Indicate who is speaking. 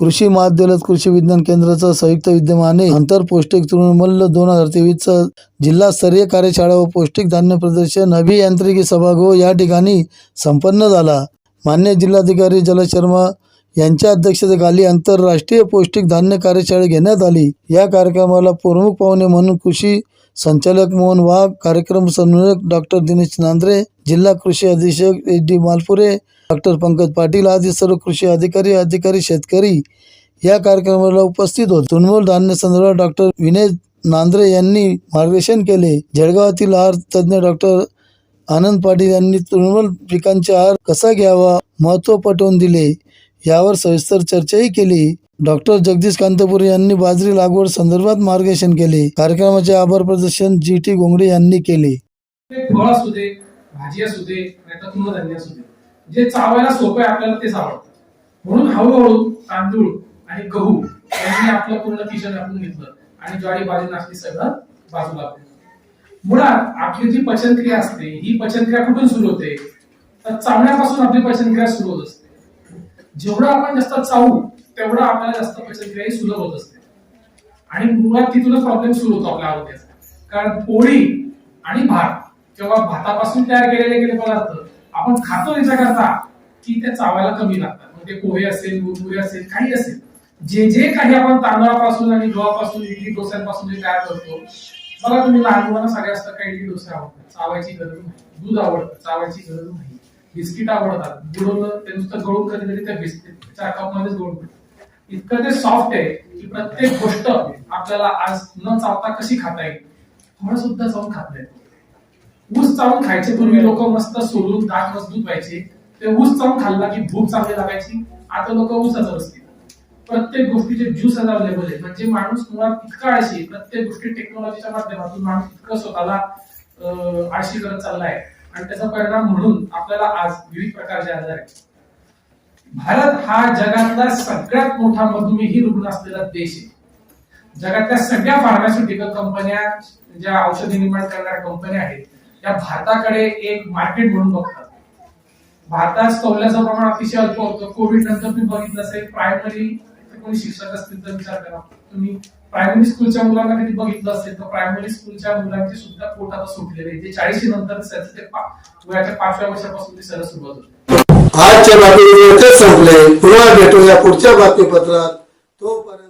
Speaker 1: कृषी महाविद्यालयात कृषी विज्ञान केंद्राचा संयुक्त विद्यमाने आंतर पौष्टिक तृणमल्ल दोन हजार तेवीसचा जिल्हास्तरीय कार्यशाळा व पौष्टिक धान्य प्रदर्शन अभियांत्रिकी सभागृह या ठिकाणी संपन्न झाला. मान्य जिल्हाधिकारी जलद शर्मा यांच्या अध्यक्षतेखाली आंतरराष्ट्रीय पौष्टिक धान्य कार्यशाळा घेण्यात आली. या कार्यक्रमाला प्रमुख पाहुणे म्हणून कृषी संचालक मोहन वाघ कार्यक्रम संयोजक डॉक्टर दिनेश नांद्रे जिल्हा कृषी अधीक्षक H D Malpure doctor Pankaj Patil आदी सर्व कृषी अधिकारी अधिकारी शेतकरी या कार्यक्रमाला उपस्थित होत. तृणमूल धान्य संदर्भात डॉक्टर विनय नांद्रे यांनी मार्गदर्शन केले. जळगावातील आहार तज्ज्ञ डॉक्टर आनंद पाटील यांनी तृणमूल पिकांचे आहार कसा घ्यावा महत्त्व पटवून दिले यावर सविस्तर चर्चाही केली. डॉक्टर जगदीश कांतपूर यांनी बाजरी लागवड संदर्भात मार्गदर्शन केले. कार्यक्रमाचे आभार प्रदर्शन जी टी गोंगडे यांनी केले.
Speaker 2: फळ असू दे भाजी असू दे तृणधान्य असू दे. जे चावायला सोपं आहे आपल्याला तेच आवडतं म्हणून हळूहळू तांदूळ आणि गहू यांनी आपलं पूर्ण किचन आपण घेतलं आणि ज्वारी बाजरी नाचली सगळं बाजूला मुळात आपली जी पचनक्रिया असते ही पचनक्रिया कुठून सुरू होते? तर चावण्यापासून आपली पचनक्रिया सुरू होत असते. जेवढं आपण जास्त चावू तेवढं आपल्याला जास्त पचनक्रिया ही सुलभ होत असते. आणि मुळात तिथूनच प्रॉब्लेम सुरू होतो आपल्या आरोग्याचा. कारण पोळी आणि भात किंवा भातापासून तयार केलेले गेले पदार्थ आपण खातो याच्याकरता की त्या चावायला कमी लागतात. मग ते पोहे असेल मुरमुरे असेल काही असेल. जे जे काही आपण तांदळापासून आणि गव्हापासून इडली डोस्यांपासून जे तयार करतो बघा तुम्ही लहान मुलांना सगळ्या असतं काही इडली डोसे आवडतात? चावायची गरज नाही. दूध आवडतं चावायची गरज नाही. बिस्किट आवडतात. बुडवलं ते नुसतं गळून कधी कधी त्या बिस्किटच्या कप मध्येच गळून इतकं ते सॉफ्ट आहे की प्रत्येक गोष्ट आपल्याला आज न चावता कशी खाता येईल? फळ सुद्धा जाऊन खात नाही ऊस चावून खायचे पूर्वी लोक मस्त सोडून दात मजबूत व्हायचे. ते ऊस चावून खाल्ला की भूक चांगली लागायची. आता लोक ऊसाचं बसतील प्रत्येक गोष्टीचे ज्यूस अवेलेबल आहे म्हणजे माणूस मुळात इतका आळशी प्रत्येक गोष्टी टेक्नॉलॉजीच्या माध्यमातून माणूस इतकं स्वतःला आळशी करत चाललाय. आणि त्याचा परिणाम म्हणून आपल्याला आज विविध प्रकारचे आजार आहेत. भारत हा जगातला सगळ्यात मोठा मधुमेही रुग्ण असलेला देश आहे. जगातल्या सगळ्या फार्मास्युटिकल कंपन्या ज्या औषधी निर्माण करणाऱ्या कंपन्या आहेत त्या भारताकडे एक मार्केट म्हणून बघतात. भारतात कौल्याचं प्रमाण अतिशय अल्प होतं. कोविड नंतर तुम्ही बघितलं असेल प्रायमरी कोणी शिक्षक असतील तर विचार करा. तुम्ही प्रायमरी स्कूलच्या मुलांना कधी बघितलं असेल तर प्रायमरी स्कूलच्या मुलांचे सुद्धा पोट आता सुटलेले जे चाळीशी नंतर ते वयाच्या पाचव्या वर्षापासून ते सरळ सुरुवात होते.
Speaker 1: आजच्या बातमीपत्र संपले. पुन्हा भेटूया पुढच्या बातमीपत्रात. तोपर्यंत